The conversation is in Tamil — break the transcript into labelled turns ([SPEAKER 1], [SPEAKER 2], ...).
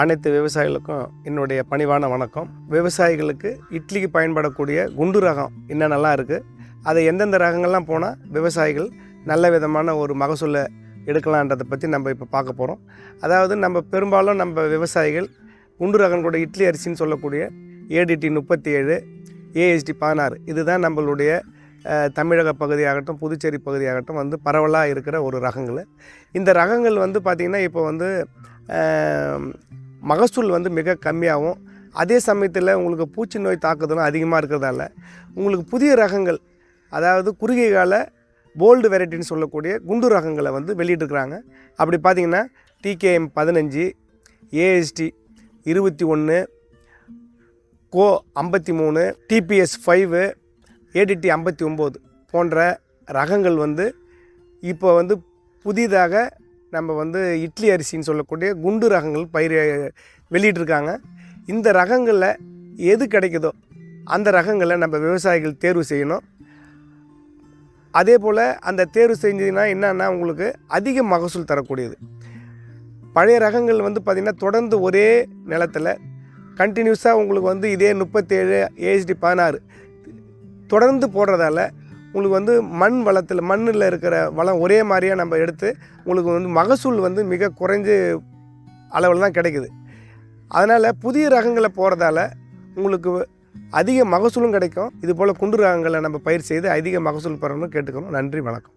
[SPEAKER 1] அனைத்து விவசாயிகளுக்கும் என்னுடைய பணிவான வணக்கம். விவசாயிகளுக்கு இட்லிக்கு பயன்படக்கூடிய குண்டு ரகம் என்னென்னலாம் இருக்குது அதை எந்தெந்த ரகங்கள்லாம் போனால் விவசாயிகள் நல்ல விதமான ஒரு மகசூலை எடுக்கலான்றதை பற்றி நம்ம இப்போ பார்க்க போகிறோம் அதாவது நம்ம பெரும்பாலும் நம்ம விவசாயிகள் குண்டு ரகம் கூட இட்லி அரிசின்னு சொல்லக்கூடிய ஏடிடி முப்பத்தி ஏழு ஏஎஸ்டி பதினாறு இதுதான் நம்மளுடைய தமிழக பகுதியாகட்டும் புதுச்சேரி பகுதியாகட்டும் வந்து பரவலாக இருக்கிற ஒரு ரகங்கள். இந்த ரகங்கள் வந்து பார்த்திங்கன்னா இப்போ வந்து மகசூல் வந்து மிக கம்மியாகவும் அதே சமயத்தில் உங்களுக்கு பூச்சி நோய் தாக்குதலும் அதிகமாக இருக்கிறதால உங்களுக்கு புதிய ரகங்கள் அதாவது குறுகிய கால போல்டு வெரைட்டின்னு சொல்லக்கூடிய குண்டு ரகங்களை வந்து வெளியிட்ருக்குறாங்க அப்படி பார்த்தீங்கன்னா டிகேஎம் பதினஞ்சு ஏஎஸ்டி இருபத்தி ஒன்று கோ ஐம்பத்தி மூணு டிபிஎஸ் ஃபைவு ஏடிடி ஐம்பத்தி ஒம்பது போன்ற ரகங்கள் வந்து இப்போ வந்து புதிதாக நம்ம வந்து இட்லி அரிசின்னு சொல்லக்கூடிய குண்டு ரகங்கள் பயிர் வெளியிட்டிருக்காங்க. இந்த ரகங்களில் எது கிடைக்குதோ அந்த ரகங்களை நம்ம விவசாயிகள் தேர்வு செய்யணும். அதே போல் அந்த தேர்வு செஞ்சதுன்னா என்னென்னா உங்களுக்கு அதிக மகசூல் தரக்கூடியது. பழைய ரகங்கள் வந்து பார்த்திங்கன்னா தொடர்ந்து ஒரே நிலத்தில் கண்டினியூஸாக உங்களுக்கு வந்து இதே முப்பத்தேழு ஏஹெச்டி பதினாறு தொடர்ந்து போடுறதால உங்களுக்கு வந்து மண் வளத்தில் மண்ணில் இருக்கிற வளம் ஒரே மாதிரியாக நம்ம எடுத்து உங்களுக்கு வந்து மகசூல் வந்து மிக குறைஞ்ச அளவில் தான் கிடைக்குது. அதனால் புதிய ரகங்களை போகிறதால உங்களுக்கு அதிக மகசூலும் கிடைக்கும். இது போல் குண்டு ரகங்களை நம்ம பயிர் செய்து அதிக மகசூல் பெறணும்னு கேட்டுக்கணும். நன்றி வணக்கம்.